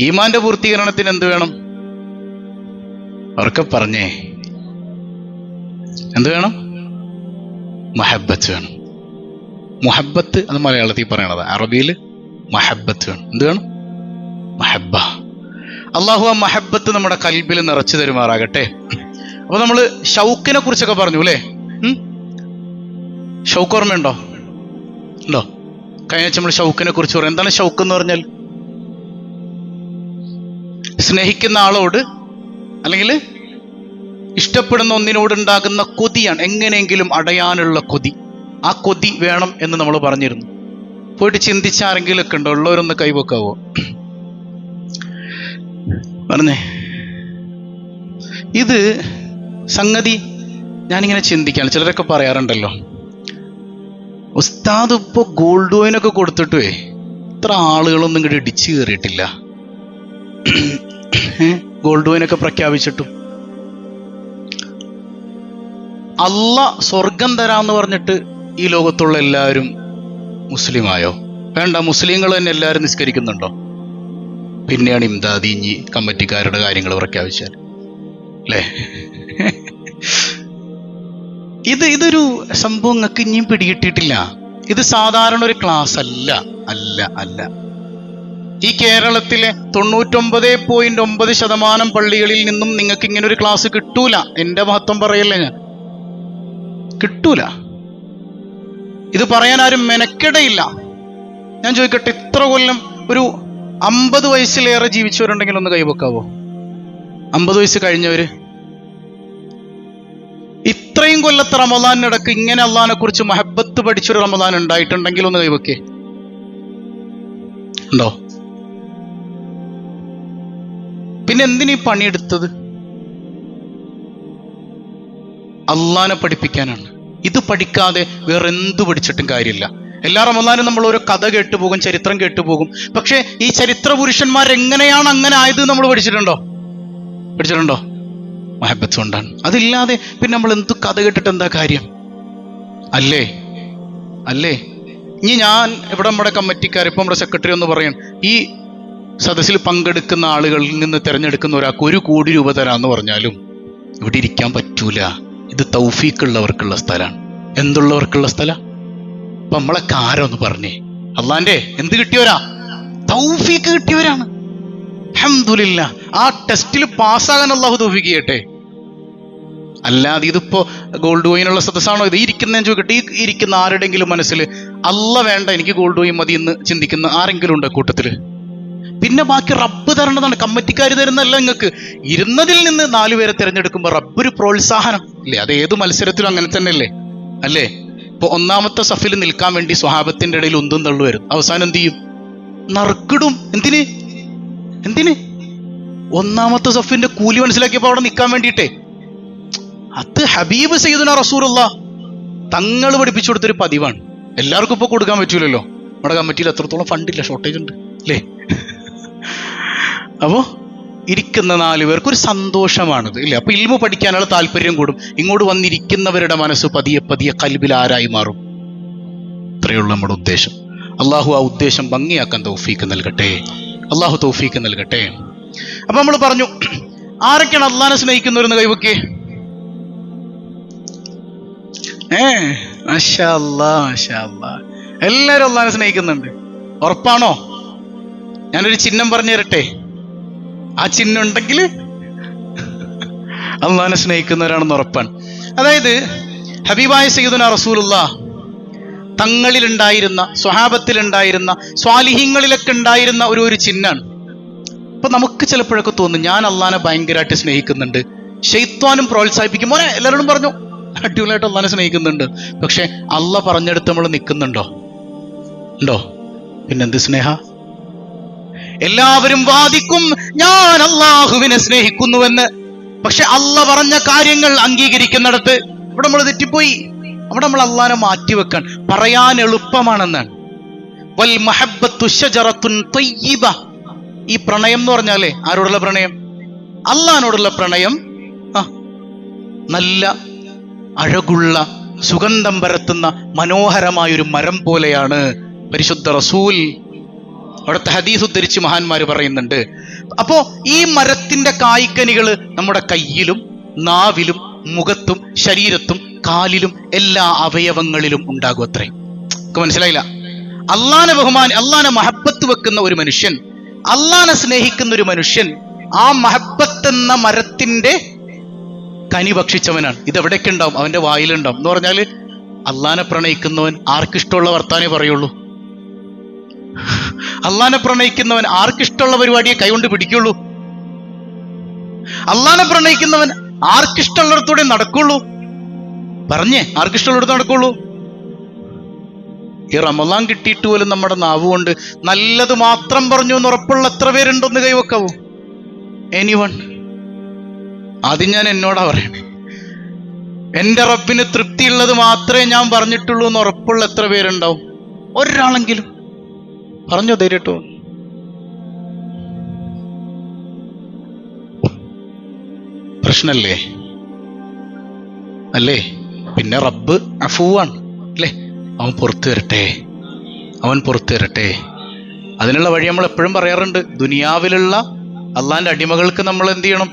ഈമാന്റെ പൂർത്തീകരണത്തിന് എന്ത് വേണം? അവർക്ക് പറഞ്ഞേ. എന്ത് വേണം? മഹബത്ത് വേണം. മുഹബത്ത് എന്ന് മലയാളത്തിൽ പറയണത്. അറബിയിൽ മഹബത്ത് വേണം. എന്ത് വേണം? മഹബ. അള്ളാഹു ആ മഹബത്ത് നമ്മുടെ കൽബിൽ നിറച്ചു തരുമാറാകട്ടെ. അപ്പൊ നമ്മൾ ഷൗക്കിനെ കുറിച്ചൊക്കെ പറഞ്ഞു അല്ലേ? ഷൗക്ക് ഓർമ്മയുണ്ടോ? ഉണ്ടോ? കഴിഞ്ഞ നമ്മൾ ഷൗക്കിനെ കുറിച്ച് പറയും എന്താണ് ഷൗക്ക് എന്ന് പറഞ്ഞാൽ? സ്നേഹിക്കുന്ന ആളോട് അല്ലെങ്കിൽ ഇഷ്ടപ്പെടുന്ന ഒന്നിനോട് ഉണ്ടാകുന്ന കൊതിയാണ് എങ്ങനെയെങ്കിലും അടയാനുള്ള കൊതി. ആ കൊതി വേണം എന്ന് നമ്മൾ പറഞ്ഞിരുന്നു. പോയിട്ട് ചിന്തിച്ച ആരെങ്കിലും ഒക്കെ ഉണ്ടോ? ഉള്ളവരൊന്ന് കൈവക്കാവോ? പറഞ്ഞേ. ഇത് സംഗതി ഞാനിങ്ങനെ ചിന്തിക്കാണ്. ചിലരൊക്കെ പറയാറുണ്ടല്ലോ. ഉസ്താദ് ഇപ്പോൾ ഗോൾഡ് കോയിനൊക്കെ കൊടുത്തിട്ടേ ഇത്ര ആളുകളൊന്നും ഇങ്ങോട്ട് ഇടിച്ചു കയറിയിട്ടില്ല. ഗോൾഡ് കോയിനൊക്കെ പ്രഖ്യാപിച്ചിട്ടും. അല്ല സ്വർഗം തരാന്ന് പറഞ്ഞിട്ട് ഈ ലോകത്തുള്ള എല്ലാവരും മുസ്ലിമായോ? വേണ്ട മുസ്ലിങ്ങൾ തന്നെ എല്ലാവരും നിസ്കരിക്കുന്നുണ്ടോ? പിന്നെയാണ് ഇംദാദി ഇഞ്ഞി കമ്മിറ്റിക്കാരുടെ കാര്യങ്ങൾ പ്രഖ്യാപിച്ചാൽ അല്ലേ ഇത് ഇതൊരു സംഭവം നിങ്ങൾക്ക് ഇനിയും പിടികിട്ടിയിട്ടില്ല. ഇത് സാധാരണ ഒരു ക്ലാസ് അല്ല. അല്ല അല്ല. ഈ കേരളത്തിലെ തൊണ്ണൂറ്റൊമ്പത് പോയിന്റ് ഒമ്പത് ശതമാനം പള്ളികളിൽ നിന്നും നിങ്ങൾക്ക് ഇങ്ങനെ ഒരു ക്ലാസ് കിട്ടൂല. എന്റെ മഹത്വം പറയല്ലേ? ഞാൻ കിട്ടൂല. ഇത് പറയാൻ ആരും മെനക്കെടയില്ല. ഞാൻ ചോദിക്കട്ടെ ഇത്ര കൊല്ലം ഒരു അമ്പത് വയസ്സിലേറെ ജീവിച്ചവരുണ്ടെങ്കിൽ ഒന്ന് കൈവക്കാവോ? അമ്പത് വയസ്സ് കഴിഞ്ഞവര്? ഇത്രയും കൊല്ലത്തെ റമദാനിടക്ക് ഇങ്ങനെ അള്ളഹാനെ കുറിച്ച് മഹബത്ത് പഠിച്ചൊരു റമദാൻ ഉണ്ടായിട്ടുണ്ടെങ്കിൽ ഒന്ന് കൈവക്കേ. ഉണ്ടോ? പിന്നെ എന്തിനീ പണിയെടുത്തത്? അള്ളാനെ പഠിപ്പിക്കാനാണ്. ഇത് പഠിക്കാതെ വേറെ എന്തു പഠിച്ചിട്ടും കാര്യമില്ല. എല്ലാ റമദാനും നമ്മൾ ഓരോ കഥ കേട്ടുപോകും ചരിത്രം കേട്ടുപോകും. പക്ഷേ ഈ ചരിത്ര പുരുഷന്മാർ എങ്ങനെയാണ് അങ്ങനെ ആയത് നമ്മൾ പഠിച്ചിട്ടുണ്ടോ? പഠിച്ചിട്ടുണ്ടോ? മഹബത്ത് കൊണ്ടാണ്. അതില്ലാതെ പിന്നെ നമ്മൾ എന്ത് കഥ കേട്ടിട്ട് എന്താ കാര്യം? അല്ലേ? അല്ലേ? ഇനി ഞാൻ ഇവിടെ നമ്മുടെ കമ്മിറ്റിക്കാർ ഇപ്പം നമ്മുടെ സെക്രട്ടറി ഒന്ന് പറയണം. ഈ സദസ്സിൽ പങ്കെടുക്കുന്ന ആളുകളിൽ നിന്ന് തിരഞ്ഞെടുക്കുന്ന ഒരാൾക്ക് ഒരു കോടി രൂപ തരാന്ന് പറഞ്ഞാലും ഇവിടെ ഇരിക്കാൻ പറ്റൂല. ഇത് തൗഫീക്കുള്ളവർക്കുള്ള സ്ഥലമാണ്. എന്തുള്ളവർക്കുള്ള സ്ഥല? അപ്പൊ നമ്മളെ കാരൊന്ന് പറഞ്ഞേ. അള്ളാന്റെ എന്ത് കിട്ടിയവരാ? തൗഫീക്ക് കിട്ടിയവരാണ്. അഹമ്മദില്ല ആ ടെസ്റ്റിൽ പാസ്സാകാൻ അള്ളാഹു തൗഫീക്ക് ചെയ്യട്ടെ. അല്ലാതെ ഇതിപ്പോ ഗോൾഡ് കോയിനുള്ള സദസ്സാണോ? ഇത് ഇരിക്കുന്ന ചോദിക്കട്ടെ. ഈ ഇരിക്കുന്ന ആരുടെങ്കിലും മനസ്സിൽ അല്ല വേണ്ട എനിക്ക് ഗോൾഡ് കോയിൻ മതി എന്ന് ചിന്തിക്കുന്ന ആരെങ്കിലും ഉണ്ടോ കൂട്ടത്തിൽ? പിന്നെ ബാക്കി റബ്ബ് തരേണ്ടതാണ്. കമ്മിറ്റിക്കാർ തരുന്നല്ല നിങ്ങൾക്ക്. ഇരുന്നതിൽ നിന്ന് നാലു പേരെ തിരഞ്ഞെടുക്കുമ്പോൾ റബ്ബ് ഒരു പ്രോത്സാഹനം. ഇല്ലേ അത് ഏത് മത്സരത്തിലും അങ്ങനെ തന്നെയല്ലേ? അല്ലേ? ഇപ്പൊ ഒന്നാമത്തെ സഫിൽ നിൽക്കാൻ വേണ്ടി സ്വഹാബത്തിന്റെ ഇടയിൽ ഒന്നും തള്ളു വരും അവസാനം എന്ത് ചെയ്യും? നറുക്കിടും. എന്തിന്? എന്തിന്? ഒന്നാമത്തെ സഫിന്റെ കൂലി മനസ്സിലാക്കിയപ്പോ അവിടെ നിൽക്കാൻ വേണ്ടിയിട്ടേ. അത് ഹബീബ് സയ്യിദുന റസൂലുള്ള. തങ്ങൾ പഠിപ്പിച്ചു കൊടുത്തൊരു പതിവാണ്. എല്ലാവർക്കും ഇപ്പൊ കൊടുക്കാൻ പറ്റൂലല്ലോ. നമ്മുടെ കമ്മിറ്റിയിൽ എത്രത്തോളം ഫണ്ടില്ല. ഷോർട്ടേജ് ഉണ്ട്. അല്ലേ? അപ്പോ ഇരിക്കുന്ന നാല് പേർക്ക് ഒരു സന്തോഷമാണിത് ഇല്ലേ? അപ്പോൾ ഇൽമു പഠിക്കാനുള്ള താല്പര്യം കൂടും. ഇങ്ങോട്ട് വന്നിരിക്കുന്നവരുടെ മനസ്സ് പതിയെ പതിയെ കൽബിൽ ആരായി മാറും. ഇത്രയുള്ള നമ്മുടെ ഉദ്ദേശം. അള്ളാഹു ആ ഉദ്ദേശം ഭംഗിയാക്കാൻ തൗഫീക്ക് നൽകട്ടെ. അള്ളാഹു തൗഫീക്ക് നൽകട്ടെ. അപ്പൊ നമ്മൾ പറഞ്ഞു ആരൊക്കെയാണ് അള്ളാഹിനെ സ്നേഹിക്കുന്നവരെന്ന് കൈവക്കേ? ഏ മാഷാ അല്ലാ, മാഷാ അല്ലാ. അള്ളാഹിനെ സ്നേഹിക്കുന്നുണ്ട്. ഉറപ്പാണോ? ഞാനൊരു ചിഹ്നം പറഞ്ഞു തരട്ടെ ആ ചിഹ്നം ഉണ്ടെങ്കിൽ അള്ളാഹിനെ സ്നേഹിക്കുന്നവരാണെന്ന് ഉറപ്പാണ്. അതായത് ഹബീബായ സയ്യിദുന റസൂലുള്ള തങ്ങളിലുണ്ടായിരുന്ന സ്വഹാബത്തിലുണ്ടായിരുന്ന സ്വാലിഹ്യങ്ങളിലൊക്കെ ഉണ്ടായിരുന്ന ഒരു ഒരു ചിഹ്നാണ്. അപ്പൊ നമുക്ക് ചിലപ്പോഴൊക്കെ തോന്നും ഞാൻ അള്ളഹാനെ ഭയങ്കരമായിട്ട് സ്നേഹിക്കുന്നുണ്ട്. ഷെയ്ത്വാനും പ്രോത്സാഹിപ്പിക്കും. മോനെ എല്ലാവരോടും പറഞ്ഞു. അടിപൊളിയായിട്ട് അള്ളഹാനെ സ്നേഹിക്കുന്നുണ്ട്. പക്ഷെ അള്ള പറഞ്ഞെടുത്ത് നമ്മൾ നിൽക്കുന്നുണ്ടോ? ഉണ്ടോ? പിന്നെന്ത് സ്നേഹ? എല്ലാവരും വാദിക്കും ഞാൻ അള്ളാഹുവിനെ സ്നേഹിക്കുന്നുവെന്ന്. പക്ഷെ അല്ല പറഞ്ഞ കാര്യങ്ങൾ അംഗീകരിക്കുന്നിടത്ത് ഇവിടെ നമ്മൾ തെറ്റിപ്പോയി. അവിടെ നമ്മൾ അള്ളഹാനെ മാറ്റിവെക്കാൻ പറയാൻ എളുപ്പമാണെന്നാണ്. വൽ. ഈ പ്രണയം എന്ന് പറഞ്ഞാലേ ആരോടുള്ള പ്രണയം? അള്ളഹാനോടുള്ള പ്രണയം ആ നല്ല അഴകുള്ള സുഗന്ധം പരത്തുന്ന മനോഹരമായൊരു മരം പോലെയാണ് പരിശുദ്ധ റസൂൽ. അവിടുത്തെ ഹദീസ് ഉദ്ധരിച്ച് മഹാന്മാർ പറയുന്നുണ്ട്. അപ്പോൾ ഈ മരത്തിന്റെ കായ്ക്കനികൾ നമ്മുടെ കയ്യിലും നാവിലും മുഖത്തും ശരീരത്തും കാലിലും എല്ലാ അവയവങ്ങളിലും ഉണ്ടാകും അത്രേ. മനസ്സിലായില്ല? അള്ളാനെ ബഹുമാൻ അള്ളാനെ മഹബത്ത് വെക്കുന്ന ഒരു മനുഷ്യൻ അള്ളാനെ സ്നേഹിക്കുന്ന ഒരു മനുഷ്യൻ ആ മഹബത്ത് എന്ന മരത്തിന്റെ കനി ഭക്ഷിച്ചവനാണ്. ഇത് എവിടെയൊക്കെ ഉണ്ടാവും? അവന്റെ വായിലുണ്ടാവും. എന്ന് പറഞ്ഞാൽ അള്ളാനെ പ്രണയിക്കുന്നവൻ ആർക്കിഷ്ടമുള്ള വർത്താനേ പറയുള്ളൂ. അള്ളാനെ പ്രണയിക്കുന്നവൻ ആർക്കിഷ്ടമുള്ള പരിപാടിയെ കൈകൊണ്ട് പിടിക്കുള്ളൂ. അള്ളാനെ പ്രണയിക്കുന്നവൻ ആർക്കിഷ്ടമുള്ളിടത്തൂടെ നടക്കുള്ളൂ. പറഞ്ഞേ ആർക്കിഷ്ടമുള്ളിടത്ത് നടക്കുള്ളൂ. ഈ റമലാൻ കിട്ടിയിട്ട് പോലും നമ്മുടെ നാവ് കൊണ്ട് നല്ലത് മാത്രം പറഞ്ഞു എന്ന് ഉറപ്പുള്ള എത്ര പേരുണ്ടെന്ന് കൈവക്കാവൂ? എനി വൺ ആദ്യം ഞാൻ എന്നോടാ പറയണേ എന്റെ റബ്ബിന് തൃപ്തിയുള്ളത് മാത്രമേ ഞാൻ പറഞ്ഞിട്ടുള്ളൂ എന്ന് ഉറപ്പുള്ള എത്ര പേരുണ്ടാവും? ഒരാളെങ്കിലും. പറഞ്ഞോ ധൈര്യട്ടോ പ്രശ്നല്ലേ? അല്ലേ? പിന്നെ റബ്ബ് അഫുവാണ് അല്ലേ? അവൻ പുറത്തു വരട്ടെ. അവൻ പുറത്തു വരട്ടെ. അതിനുള്ള വഴി നമ്മൾ എപ്പോഴും പറയാറുണ്ട് ദുനിയാവിലുള്ള അള്ളാന്റെ അടിമകൾക്ക് നമ്മൾ എന്ത് ചെയ്യണം?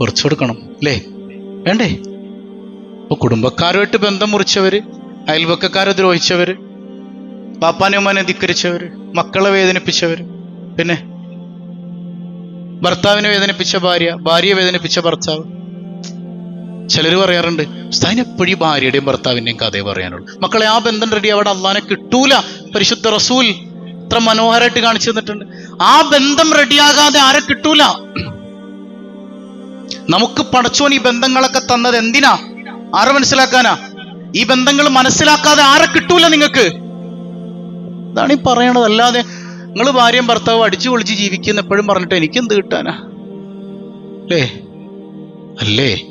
കുറച്ചു കൊടുക്കണം അല്ലേ? വേണ്ടേ? ഇപ്പൊ കുടുംബക്കാരുമായിട്ട് ബന്ധം മുറിച്ചവര് അയൽവക്കക്കാരെ ദ്രോഹിച്ചവര് പാപ്പാനെ ധിക്കരിച്ചവർ മക്കളെ വേദനിപ്പിച്ചവർ പിന്നെ ഭർത്താവിനെ വേദനിപ്പിച്ച ഭാര്യ ഭാര്യയെ വേദനിപ്പിച്ച ഭർത്താവ്. ചിലർ പറയാറുണ്ട് എപ്പോഴും ഈ ഭാര്യയുടെയും ഭർത്താവിന്റെയും കഥയെ പറയാനുള്ളൂ? മക്കളെ ആ ബന്ധം റെഡി അവിടെ അള്ളാനെ കിട്ടൂല. പരിശുദ്ധ റസൂൽ ഇത്ര മനോഹരമായിട്ട് കാണിച്ചു തന്നിട്ടുണ്ട്. ആ ബന്ധം റെഡിയാകാതെ ആരെ കിട്ടൂല? നമുക്ക് പടച്ചോൻ ഈ ബന്ധങ്ങളൊക്കെ തന്നത് എന്തിനാ? ആരെ മനസ്സിലാക്കാനാ? ഈ ബന്ധങ്ങൾ മനസ്സിലാക്കാതെ ആരെ കിട്ടൂല നിങ്ങൾക്ക്? ഇതാണ് ഈ പറയണത്. അല്ലാതെ നിങ്ങൾ ഭാര്യയും ഭർത്താവും അടിച്ചു പൊളിച്ച് ജീവിക്കുന്ന എപ്പോഴും പറഞ്ഞിട്ട് എനിക്കെന്ത് കിട്ടാനാ? അല്ലേ? അല്ലേ?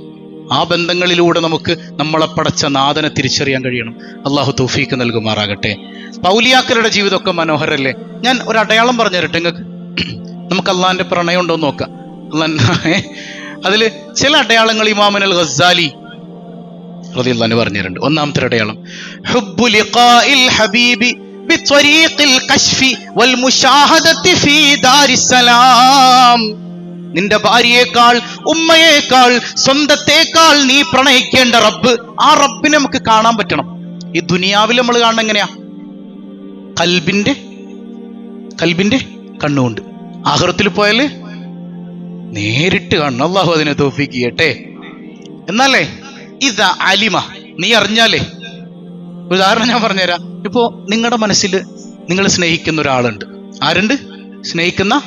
ആ ബന്ധങ്ങളിലൂടെ നമുക്ക് നമ്മളെ പടച്ച നാദനെ തിരിച്ചറിയാൻ കഴിയണം. അള്ളാഹു തൗഫീക്ക് നൽകുമാറാകട്ടെ. പൗലിയാക്കരുടെ ജീവിതമൊക്കെ മനോഹരല്ലേ? ഞാൻ ഒരു അടയാളം പറഞ്ഞു തരട്ടെ നിങ്ങൾക്ക്? നമുക്ക് അള്ളാഹിന്റെ പ്രണയം ഉണ്ടോ എന്ന് നോക്കാം. അള്ളാഹ് അതിൽ ചില അടയാളങ്ങൾ ഇമാമൻ അൽ ഗസാലി പറഞ്ഞിട്ടുണ്ട്. ഒന്നാമത്തെ അടയാളം. ഹബീബി നിന്റെ ഭാര്യയേക്കാൾ ഉമ്മയേക്കാൾ സ്വന്തത്തേക്കാൾ നീ പ്രണയിക്കേണ്ട റബ്ബ് ആ റബ്ബിനെ നമുക്ക് കാണാൻ പറ്റണം. ഈ ദുനിയാവിൽ നമ്മൾ കാണണം എങ്ങനെയാ? കൽബിന്റെ കൽബിന്റെ കണ്ണുകൊണ്ട്. ആഹ്റത്തിൽ പോയാൽ നേരിട്ട് കാണണം. അള്ളാഹു അതിനെ തോഫിക്ക് ചെയ്യട്ടെ. എന്നാലേ ഇതാ അലിമ നീ അറിഞ്ഞാലേ ഉദാഹരണം ഞാൻ പറഞ്ഞുതരാം. ഇപ്പോ നിങ്ങളുടെ മനസ്സിൽ നിങ്ങൾ സ്നേഹിക്കുന്ന ഒരാളുണ്ട്. ആരുണ്ട്? സ്നേഹിക്കുന്ന?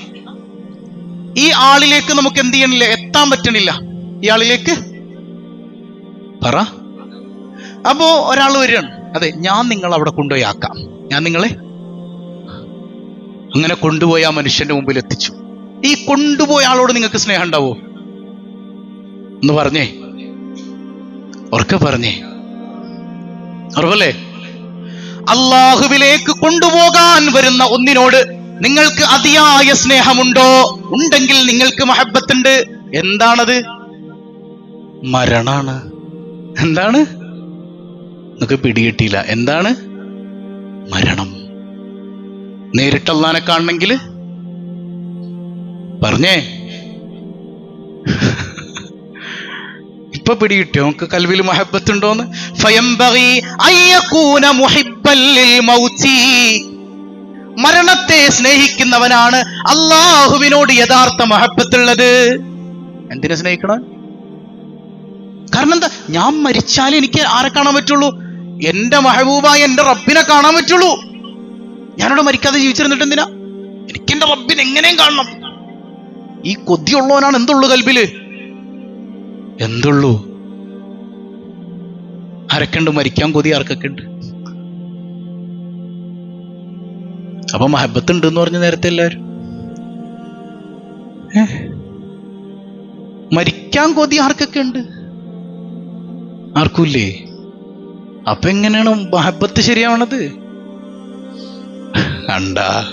ഈ ആളിലേക്ക് നമുക്ക് എന്ത് ചെയ്യണില്ല? എത്താൻ പറ്റണില്ല. ഈ ആളിലേക്ക് പറ. അപ്പോ ഒരാൾ വരികയാണ്. അതെ ഞാൻ നിങ്ങൾ അവിടെ കൊണ്ടുപോയി ആക്കാം. ഞാൻ നിങ്ങളെ അങ്ങനെ കൊണ്ടുപോയി ആ മനുഷ്യന്റെ മുമ്പിൽ എത്തിച്ചു. ഈ കൊണ്ടുപോയ ആളോട് നിങ്ങൾക്ക് സ്നേഹം ഉണ്ടാവോ? ഒന്ന് പറഞ്ഞേ. ഉറക്കെ പറഞ്ഞേ. ഉറവല്ലേ അള്ളാഹുവിലേക്ക് കൊണ്ടുപോകാൻ വരുന്ന ഒന്നിനോട് നിങ്ങൾക്ക് അതിയായ സ്നേഹമുണ്ടോ? ഉണ്ടെങ്കിൽ നിങ്ങൾക്ക് മഹബത്തുണ്ട്. എന്താണത്? മരണാണ്. എന്താണ്? നിങ്ങൾക്ക് പിടികിട്ടിയില്ല. എന്താണ്? മരണം. നേരിട്ട് കാണണമെങ്കിൽ? പറഞ്ഞേ. ഇപ്പൊ പിടികിട്ടി നമുക്ക് കൽവിൽ മഹബത്തുണ്ടോന്ന്? ഉണ്ടോന്ന് മരണത്തെ സ്നേഹിക്കുന്നവനാണ് അള്ളാഹുവിനോട് യഥാർത്ഥ മഹബത്തുള്ളത്. എന്തിനെ സ്നേഹിക്കണം? കാരണം എന്താ ഞാൻ മരിച്ചാൽ എനിക്ക് ആരെ കാണാൻ പറ്റുള്ളൂ? എന്റെ മഹബൂബ എന്റെ റബ്ബിനെ കാണാൻ പറ്റുള്ളൂ. ഞാനവിടെ മരിക്കാതെ ജീവിച്ചിരുന്നിട്ട് എന്തിനാ? എനിക്ക് എന്റെ റബ്ബിനെ എങ്ങനെയും കാണണം. ഈ കൊതിയുള്ളവനാണ് എന്തുള്ളു കൽബിൽ എന്തുള്ളൂ? ആരൊക്കെയുണ്ട് മരിക്കാൻ കൊതി ആർക്കൊക്കെ ഉണ്ട്? അപ്പൊ മഹബത്ത് ഉണ്ട് എന്ന് പറഞ്ഞ നേരത്തെ എല്ലാവരും മരിക്കാൻ കൊതി ആർക്കൊക്കെ ഉണ്ട്? ആർക്കൂല്ലേ? അപ്പൊ എങ്ങനെയാണ് മഹബത്ത് ശരിയാവണത്? കണ്ടാ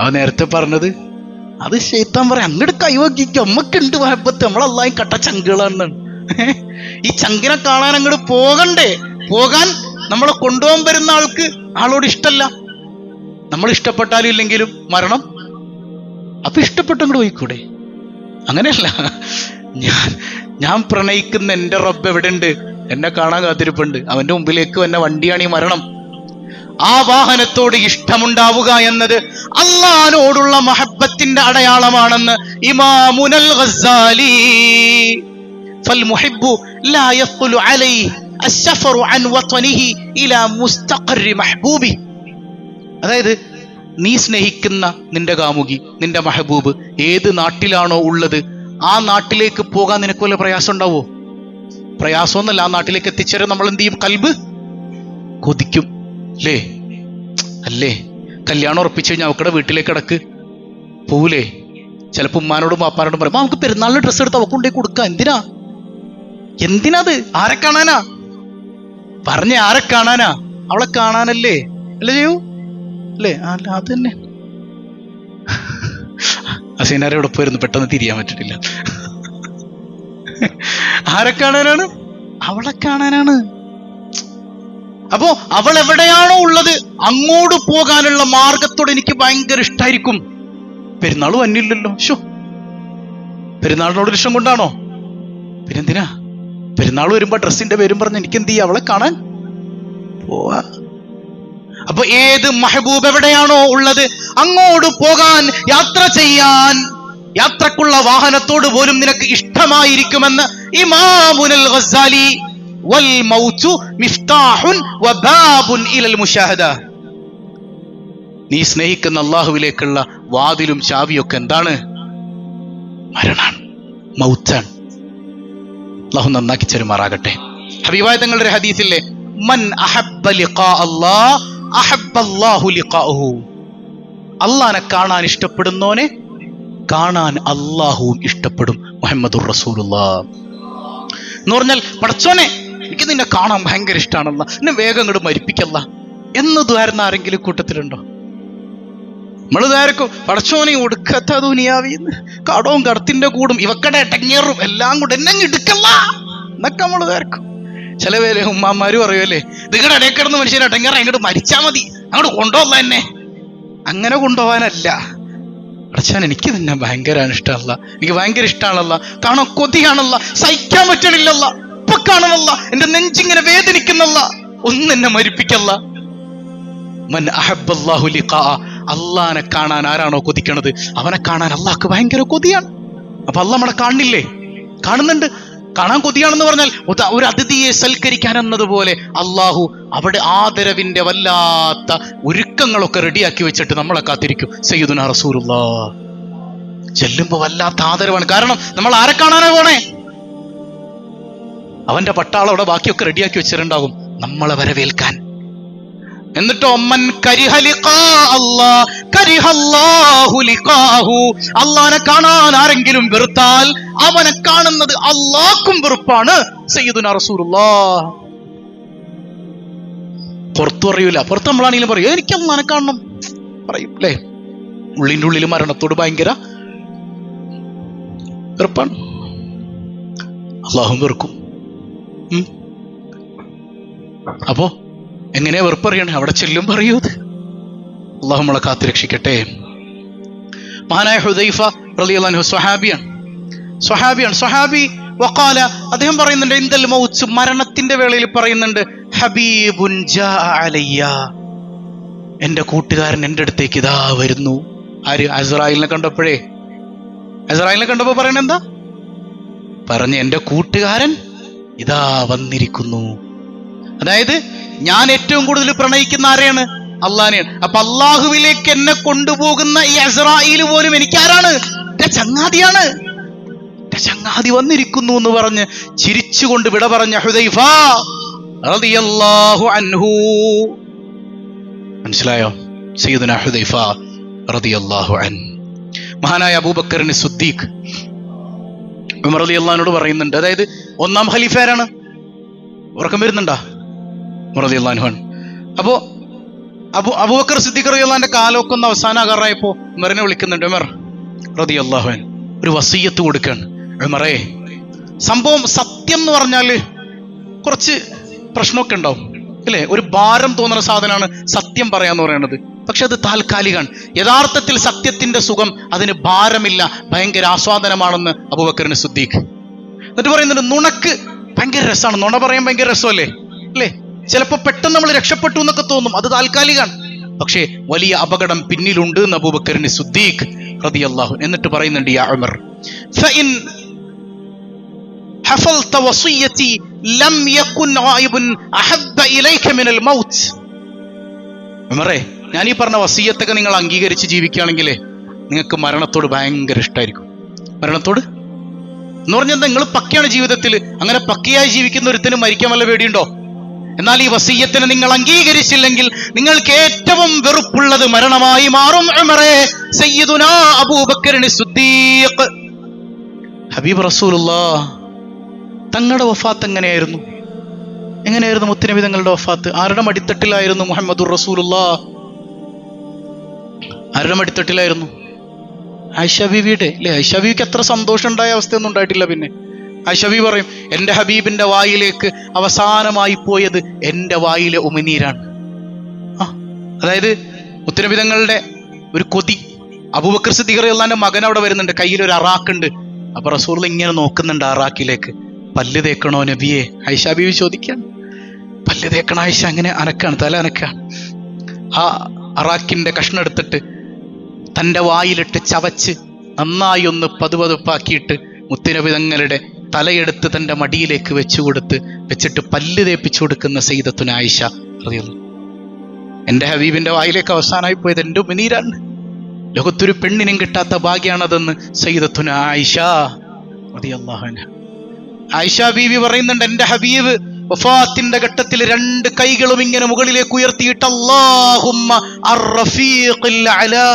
അവ നേരത്തെ പറഞ്ഞത്. അത് ശൈത്താൻ പറയാം അങ്ങോട്ട് കൈവക്കിക്കും നമ്മക്കുണ്ട് മഹബത്ത്. നമ്മളല്ലായും കട്ട ചങ്കുകളാണ്. ഈ ചങ്കിനെ കാണാൻ അങ്ങോട്ട് പോകണ്ടേ? പോകാൻ നമ്മളെ കൊണ്ടുപോകാൻ വരുന്ന ആൾക്ക് ആളോട് ഇഷ്ടമല്ല നമ്മൾ ഇഷ്ടപ്പെട്ടാലും ഇല്ലെങ്കിലും മരണം അപ്പൊ ഇഷ്ടപ്പെട്ടങ്ങോട് പോയിക്കൂടെ? അങ്ങനെയല്ല. ഞാൻ ഞാൻ പ്രണയിക്കുന്ന എന്റെ റബ്ബ് എവിടെ ഉണ്ട് എന്നെ കാണാൻ കാത്തിരിപ്പുണ്ട്. അവന്റെ മുമ്പിലേക്ക് എന്നെ വണ്ടിയാണ് ഈ മരണം. ആ വാഹനത്തോട് ഇഷ്ടമുണ്ടാവുക എന്നത് അള്ളഹാനോടുള്ള മഹബത്തിന്റെ അടയാളമാണെന്ന് ഇമാമുനൽ ഗസാലി ഫൽമുഹിബ്ബു ലാ യഖുലു അലൈഹി അസ്സഫറു അൻ വതനിഹി ഇലാ മുസ്തഖർരി മഹ്ബൂബി അതായത് നീ സ്നേഹിക്കുന്ന നിന്റെ കാമുകി നിന്റെ മഹബൂബ് ഏത് നാട്ടിലാണോ ഉള്ളത് ആ നാട്ടിലേക്ക് പോകാൻ നിനക്ക് വല്ല പ്രയാസം ഉണ്ടാവോ? പ്രയാസമൊന്നല്ല ആ നാട്ടിലേക്ക് എത്തിച്ചേരാൻ നമ്മൾ എന്ത് ചെയ്യും? കൽബ് കൊതിക്കും അല്ലേ അല്ലേ? കല്യാണം ഉറപ്പിച്ചു കഴിഞ്ഞാൽ അവക്കടെ വീട്ടിലേക്ക് കിടക്ക്. പോവൂലേ? ചിലപ്പോൾ ഉമ്മാനോടും പാപ്പാനോടും പറയും നമുക്ക് പെരുന്നാളിന് ഡ്രസ്സ് എടുത്ത് അവക്കൊണ്ടേ കൊടുക്കാം. എന്തിനാ? എന്തിനാത്? ആരെ കാണാനാ? പറഞ്ഞ ആരെ കാണാനാ? അവളെ കാണാനല്ലേ? അല്ലേ ചെയ്യൂ അല്ലേ? അല്ല അത് തന്നെ. അസീനാരെ ഇവിടെ പോയിരുന്നു? പെട്ടെന്ന് തിരിയാൻ പറ്റിട്ടില്ല. ആരെ കാണാനാണ്? അവളെ കാണാനാണ്. അപ്പോ അവൾ എവിടെയാണോ ഉള്ളത് അങ്ങോട്ട് പോകാനുള്ള മാർഗത്തോട് എനിക്ക് ഭയങ്കര ഇഷ്ടമായിരിക്കും പെരുന്നാൾ വന്നില്ലല്ലോ ഷോ പെരുന്നാളിനോട് ഇഷ്ടം കൊണ്ടാണോ? പിന്നെന്തിനാ? പെരുന്നാൾ വരുമ്പോ ഡ്രസ്സിന്റെ പേരും പറഞ്ഞ് എനിക്ക് എന്ത് ചെയ്യാം? അവളെ കാണാൻ പോവാ. അപ്പൊ ഏത് മഹബൂബ് എവിടെയാണോ ഉള്ളത് അങ്ങോട്ട് പോകാൻ യാത്ര ചെയ്യാൻ യാത്രക്കുള്ള വാഹനത്തോട് പോലും നിനക്ക് ഇഷ്ടമായിരിക്കുമെന്ന് ഇമാമുനൽ ഗസാലി വൽ മൗതു മിഫ്താഹുൻ വബാബുൻ ഇലൽ മുഷാഹദ. നീ സ്നേഹിക്കുന്ന അള്ളാഹുവിലേക്കുള്ള വാതിലും ചാവിയൊക്കെ എന്താണ്? മരണാണ്. മൗത്താണ്. അള്ളാഹു നന്നാക്കി ചെരുമാറാകട്ടെ ഹബീബായ തങ്ങളുടെ ഹദീസില്ലേ മൻ അഹബ്ബ ലിഖാ അഹബ്ബ അല്ലാഹു അള്ളാനെ കാണാൻ ഇഷ്ടപ്പെടുന്നോനെ കാണാൻ അള്ളാഹുവും ഇഷ്ടപ്പെടും മുഹമ്മദുർ റസൂലുള്ള. എന്ന് പറഞ്ഞാൽ പടച്ചോനെ എനിക്ക് നിന്നെ കാണാൻ ഭയങ്കര ഇഷ്ടമാണല്ല നിന്നെ വേഗം ഇങ്ങോട്ട് മരിപ്പിക്കല്ല. എന്ന് ദ്വാരുന്ന ആരെങ്കിലും കൂട്ടത്തിലുണ്ടോ? നമ്മൾ ഇതായിരിക്കും പടച്ചോനെ ഒടുക്കത്ത ദുനിയാവിന്ന് കടവും കടത്തിന്റെ കൂടും ഇവക്കടെ ടെങ്ങേറും എല്ലാം കൂടെ എന്നെ ഇടുക്കല്ല എന്നൊക്കെ നമ്മൾ ഇതായിരിക്കും ചില പേര് ഉമ്മാമാര് പറയുമല്ലേ നിങ്ങളുടെ ഇടയിൽ കിടന്ന് മനുഷ്യനെ എട്ടങ്ങേറ അങ്ങോട്ട് മരിച്ചാ മതി അങ്ങോട്ട് കൊണ്ടുപോകല്ല എന്നെ അങ്ങനെ കൊണ്ടുപോകാനല്ല. അടച്ചാൻ എനിക്ക് തന്നെ ഭയങ്കര ഇഷ്ടമല്ല. എനിക്ക് ഭയങ്കര ഇഷ്ടമാണല്ല കാണാൻ കൊതിയാണല്ല. സഹിക്കാൻ പറ്റണില്ലല്ല. ഇപ്പൊ കാണണല്ല എന്റെ നെഞ്ചിങ്ങനെ വേദനിക്കുന്നല്ല. ഒന്നും എന്നെ മരിപ്പിക്കല്ല. മൻ അള്ളാനെ കാണാൻ ആരാണോ കൊതിക്കണത്? അവനെ കാണാൻ അള്ളാഹ്ക്ക് ഭയങ്കര കൊതിയാണ്. അപ്പൊ അള്ളാഹ് നമ്മളെ കാണില്ലേ കാണുന്നുണ്ട്. കാണാൻ കൊതിയാണെന്ന് പറഞ്ഞാൽ ഒരു- ഒരു അതിഥിയെ സൽക്കരിക്കാൻ എന്നതുപോലെ അള്ളാഹു അവിടെ ആദരവിന്റെ വല്ലാത്ത ഒരുക്കങ്ങളൊക്കെ റെഡിയാക്കി വെച്ചിട്ട് നമ്മളെ കാത്തിരിക്കും. സയ്യിദുന റസൂലുള്ള. ചെല്ലുമ്പോ വല്ലാത്ത ആദരവാണ്. കാരണം നമ്മൾ ആരെ കാണാനാ പോണേ? അവന്റെ പട്ടാളം അവിടെ ബാക്കിയൊക്കെ റെഡിയാക്കി വെച്ചിട്ടുണ്ടാകും. നമ്മളെ വരവേൽക്കാൻ. എന്നിട്ടോ ഒമ്മൻ അള്ളാനെ കാണാൻ ആരെങ്കിലും വെറുത്താൽ അവനെ കാണുന്നത് അള്ളാക്കും വെറുപ്പാണ്. റസൂലുള്ള പുറത്തു പറയൂല പുറത്ത് നമ്മളാണെങ്കിലും പറയൂ എനിക്ക് അള്ളാനെ കാണണം. പറയും അല്ലേ ഉള്ളിന്റെ ഉള്ളിൽ മരണത്തോട് ഭയങ്കര വെറുപ്പാണ്. അള്ളാഹും വെറുക്കും. അപ്പോ എങ്ങനെയാ വെറുപ്പറിയണേ? അവിടെ ചെല്ലും പറയൂ അത് അള്ളാഹു നമ്മളെ കാത്തുരക്ഷിക്കട്ടെ മഹാനായ ഹുദൈഫ റളിയല്ലാഹു സ്വഹാബിയാണ്. സ്വഹാബിയാണ്. സ്വഹാബി വക്കാല അദ്ദേഹം പറയുന്നുണ്ട് ഇന്ദൽ മൗത്ത് മരണത്തിന്റെ വേളയിൽ പറയുന്നുണ്ട് ഹബീബുൻ അലയ്യ. എന്റെ കൂട്ടുകാരൻ എന്റെ അടുത്തേക്ക് ഇതാ വരുന്നു. ആര്? അസറായിലിനെ കണ്ടപ്പോഴേ? അസറായിലിനെ കണ്ടപ്പോ പറയണ എന്താ? പറഞ്ഞ എന്റെ കൂട്ടുകാരൻ ഇതാ വന്നിരിക്കുന്നു. അതായത് ഞാൻ ഏറ്റവും കൂടുതൽ പ്രണയിക്കുന്ന ആരെയാണ്? അള്ളഹാനെയാണ്. അപ്പൊ അള്ളാഹുവിലേക്ക് എന്നെ കൊണ്ടുപോകുന്ന ഈ അസറായിൽ പോലും എനിക്കാരാണ്. എന്റെ ചങ്ങാതിയാണ്. ചങ്ങാതി വന്നിരിക്കുന്നു എന്ന് പറഞ്ഞ് ചിരിച്ചുകൊണ്ട് വിട പറഞ്ഞ ഹുദൈഫ റളിയല്ലാഹു അൻഹു. മനസ്സിലായോ? ഹുദൈഫ റളിയല്ലാഹു അൻ. മഹാനായ അബൂബക്കറിന് സുദ്ദീഖ് ഉമർ അലി അള്ളഹാനോട് പറയുന്നുണ്ട്. അതായത് ഒന്നാം ഖലീഫ ആരാണ്? ഉറക്കം വരുന്നുണ്ടാ? ഉമർ റളിയല്ലാഹു ആണ് അപ്പോ അബു അബൂബക്കർ സിദ്ദിഖ് റളിയല്ലാഹുവിന്റെ കാലമൊക്കെ ഒന്ന് അവസാനാകാറായപ്പോ ഉമറിനെ വിളിക്കുന്നുണ്ട്. ഉമർ റളിയല്ലാഹു അൻ ഒരു വസീയത്ത് കൊടുക്കാണ്. ഉമറേ സംഭവം സത്യം എന്ന് പറഞ്ഞാൽ കുറച്ച് പ്രശ്നമൊക്കെ ഉണ്ടാവും. അല്ലേ? ഒരു ഭാരം തോന്നുന്ന സാധനമാണ് സത്യം പറയാന്ന് പറയുന്നത് പക്ഷെ അത് താൽക്കാലികമാണ് യഥാർത്ഥത്തിൽ സത്യത്തിന്റെ സുഖം അതിന് ഭാരമില്ല ഭയങ്കര ആസ്വാദനമാണെന്ന് അബൂബക്കറിന് സുദ്ദീഖ്. എന്നിട്ട് പറയുന്നുണ്ട് നുണക്ക് ഭയങ്കര രസമാണ്. നുണ പറയാൻ ഭയങ്കര രസമല്ലേ? അല്ലേ? ചിലപ്പോൾ പെട്ടെന്ന് നമ്മൾ രക്ഷപ്പെട്ടു എന്നൊക്കെ തോന്നും അത് താൽക്കാലികമാണ് പക്ഷേ വലിയ അപകടം പിന്നിലുണ്ട് എന്ന് അബൂബക്കറിന് സുദ്ദീഖ് റളിയല്ലാഹു എന്നിട്ട് പറയുന്നുണ്ട് യാ ഉമർ ഫഇൻ حفظت وصيتي لم يكن غائب أحب إليك من الموت ഉമറേ ഞാൻ ഈ പറഞ്ഞ വസീയത്തൊക്കെ നിങ്ങൾ അംഗീകരിച്ച് ജീവിക്കുകയാണെങ്കിലേ നിങ്ങൾക്ക് മരണത്തോട് ഭയങ്കര ഇഷ്ടമായിരിക്കും മരണത്തോട് എന്ന് പറഞ്ഞാൽ നിങ്ങൾ പക്കയാണ് ജീവിതത്തിൽ അങ്ങനെ പക്കയായി ജീവിക്കുന്ന ഒരുത്തിനും മരിക്കാൻ വല്ല പേടിയുണ്ടോ എന്നാൽ ഈ വസീയത്തിനെ നിങ്ങൾ അംഗീകരിച്ചില്ലെങ്കിൽ നിങ്ങൾക്ക് ഏറ്റവും വെറുപ്പുള്ളത് മരണമായി മാറും സയ്യിദുനാ സുദ്ദീഖ്. ഹബീബ് റസൂലുള്ള തങ്ങളുടെ വഫാത്ത് എങ്ങനെയായിരുന്നു? എങ്ങനെയായിരുന്നു മുത്തനബി തങ്ങളുടെ വഫാത്ത്? ആരുടെ മടിത്തട്ടിലായിരുന്നു മുഹമ്മദുർ റസൂലുള്ള? ആരുടെ മടിത്തട്ടിലായിരുന്നു? ആയിഷ ബീവിയുടെ അല്ലേ? ആയിഷ ബീവിക്ക് എത്ര സന്തോഷം ഉണ്ടായ അവസ്ഥയൊന്നും ഉണ്ടായിട്ടില്ല പിന്നെ. ബീവി പറയും എന്റെ ഹബീബിന്റെ വായിലേക്ക് അവസാനമായി പോയത് എന്റെ വായിലെ ഉമിനീരാണ്. ആ അതായത് ഉത്തരവിധങ്ങളുടെ ഒരു കൊതി. അബൂബക്കർ സിദ്ദീഖ് അള്ളാന്റെ മകൻ അവിടെ വരുന്നുണ്ട് കയ്യിൽ ഒരു അറാക്കുണ്ട് അപ്പൊ റസൂൽ ഇങ്ങനെ നോക്കുന്നുണ്ട് അറാക്കിലേക്ക് പല്ല് തേക്കണോ നബിയെ? ഐഷാബി ബീവി ചോദിക്കാൻ. പല്ല് തേക്കണ ആയിഷ അങ്ങനെ അനക്കാണ് തല അനക്കാണ് ആ അറാക്കിന്റെ കഷ്ണം എടുത്തിട്ട് തന്റെ വായിലിട്ട് ചവച്ച് നന്നായി ഒന്ന് പതുപതുപ്പാക്കിയിട്ട് മുത്തുനബി തങ്ങളുടെ തലയെടുത്ത് തന്റെ മടിയിലേക്ക് വെച്ചു കൊടുത്ത് വെച്ചിട്ട് പല്ല് തേപ്പിച്ചു കൊടുക്കുന്ന സെയ്തത്തുന ആയിഷ അറിയുന്നു എന്റെ ഹബീബിന്റെ വായിലേക്ക് അവസാനമായി പോയത് എന്റെ ഉമിനീരാണ് ലോകത്തൊരു പെണ്ണിനും കിട്ടാത്ത ഭാഗ്യാണതെന്ന് സെയ്തത്തുന ആയിഷ അൻഹ. ആയിഷ ബീവി പറയുന്നുണ്ട് എന്റെ ഹബീബ് വഫാത്തിന്റെ ഘട്ടത്തിൽ രണ്ട് കൈകളും ഇങ്ങനെ മുകളിലേക്ക് ഉയർത്തിയിട്ട് അലാ.